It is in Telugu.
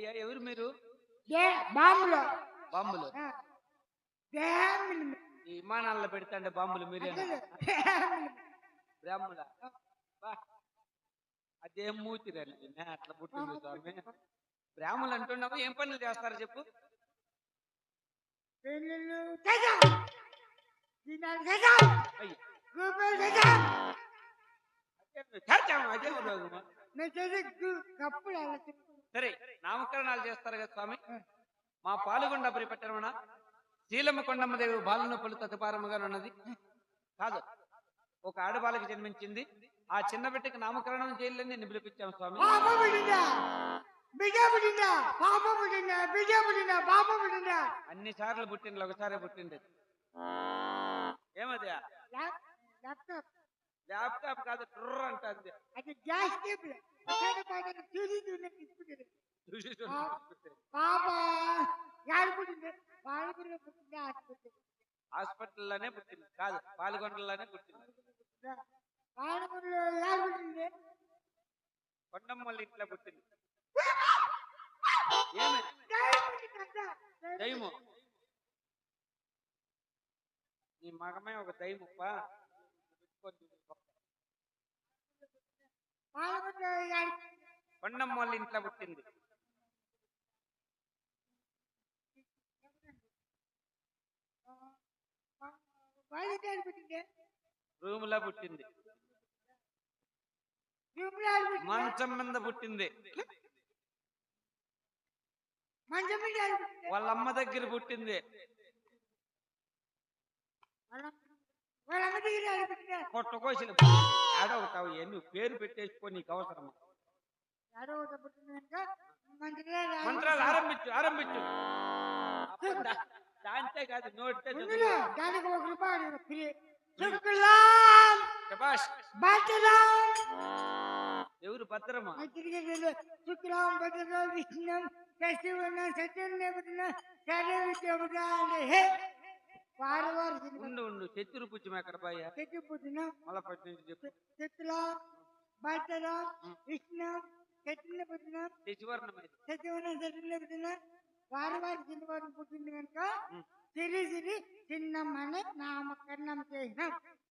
అయ్యా ఎవరు మీరు? బాంబులో. బాంబులు. ఈ విమానాల్లో పెడతాండే బాంబులు బ్రాహ్మణులు. బ్రాహ్మణ అదేం మూతిరని అట్లా పుట్టింది స్వామి. బ్రాహ్మణులు అంటున్నావు? ఏం పనులు చేస్తారు చెప్పు. అదే కప్పులు చెప్పు. సరే నామకరణాలు చేస్తారు కదా స్వామి? మా పాలుగొండ పరిపట్టణమున శీలమ్మ కొండమ్మ దేవి బాలను పలు తదుపారముగా ఉన్నది కాదు ఒక ఆడబాలకి జన్మించింది. ఆ చిన్న బిడ్డకి నామకరణం చేయాలని పిలిపించాం స్వామి. అన్ని సార్లు పుట్టింది ఒకసారి పుట్టింది ఏమది? Lap- laptop. కాదు ట్రర్ అంటుంది. అది గ్యాస్ టేబుల్. పాప యాడు పుట్టింది పాలకుడిలో పుట్టింది ఆసుపత్రి? హాస్పిటల్లోనే పుట్టింది. కాదు పాల్గొండలోనే పుట్టింది. పాలకుడిలో యాడు పుట్టింది ఇంట్లో పుట్టింది. ఏమి? నీ మగమే ఒక దైముప్ప పాలకుడిలో యాడు కొండమ్మ వాళ్ళ ఇంట్లో పుట్టింది. రూమ్లో పుట్టింది. మంచం మీద పుట్టింది. వాళ్ళ అమ్మ దగ్గర పుట్టింది. వాళ్ళ వాళ్ళ అమ్మ దగ్గర యాడు పుట్టింది పొట్ట కోసిన ఆడవుతావు ఎన్ని పేరు పెట్టేసుకో నీకు అవసరమా? మంత్రాలు ఆరంభించు ఆరంభించు. దాంతే కాదు నోటితే ముందులో దానికి ఒక రూపాయలు ఫ్రీ. శుక్లాం శబాష్ భద్రం. ఎవరు భద్రమా? శుక్లాం భద్రం విష్ణం శశివన సత్యన శరీర దేవత అంటే హే! వారు వారు ఉండు ఉండు. శత్రు పుచ్చం ఎక్కడ పోయా? మళ్ళా పట్టి చెప్పు. భద్రం విష్ణం శశివర్ణం పుట్టిన వారు వారు చిన్నవారు పుట్టింది కనుక. సిరి సిరి చిన్నమ్మని నామకరణం చేసినాం